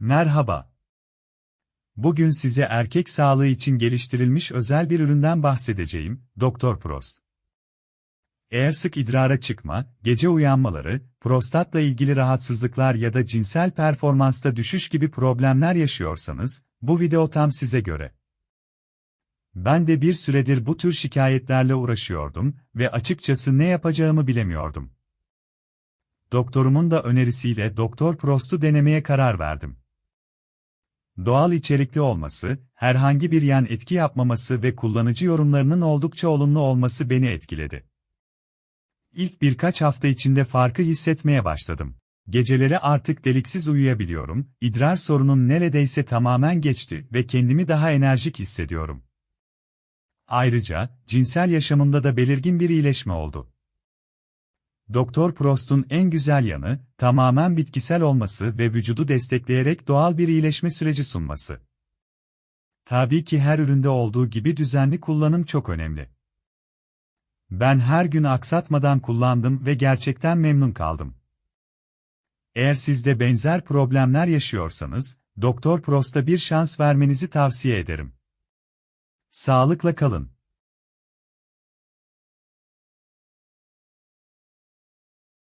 Merhaba. Bugün size erkek sağlığı için geliştirilmiş özel bir üründen bahsedeceğim, Doktor Prost. Eğer sık idrara çıkma, gece uyanmaları, prostatla ilgili rahatsızlıklar ya da cinsel performansta düşüş gibi problemler yaşıyorsanız, bu video tam size göre. Ben de bir süredir bu tür şikayetlerle uğraşıyordum ve açıkçası ne yapacağımı bilemiyordum. Doktorumun da önerisiyle Doktor Prost'u denemeye karar verdim. Doğal içerikli olması, herhangi bir yan etki yapmaması ve kullanıcı yorumlarının oldukça olumlu olması beni etkiledi. İlk birkaç hafta içinde farkı hissetmeye başladım. Geceleri artık deliksiz uyuyabiliyorum, idrar sorunum neredeyse tamamen geçti ve kendimi daha enerjik hissediyorum. Ayrıca, cinsel yaşamımda da belirgin bir iyileşme oldu. Doktor Prost'un en güzel yanı, tamamen bitkisel olması ve vücudu destekleyerek doğal bir iyileşme süreci sunması. Tabii ki her üründe olduğu gibi düzenli kullanım çok önemli. Ben her gün aksatmadan kullandım ve gerçekten memnun kaldım. Eğer siz de benzer problemler yaşıyorsanız, Doktor Prost'a bir şans vermenizi tavsiye ederim. Sağlıkla kalın.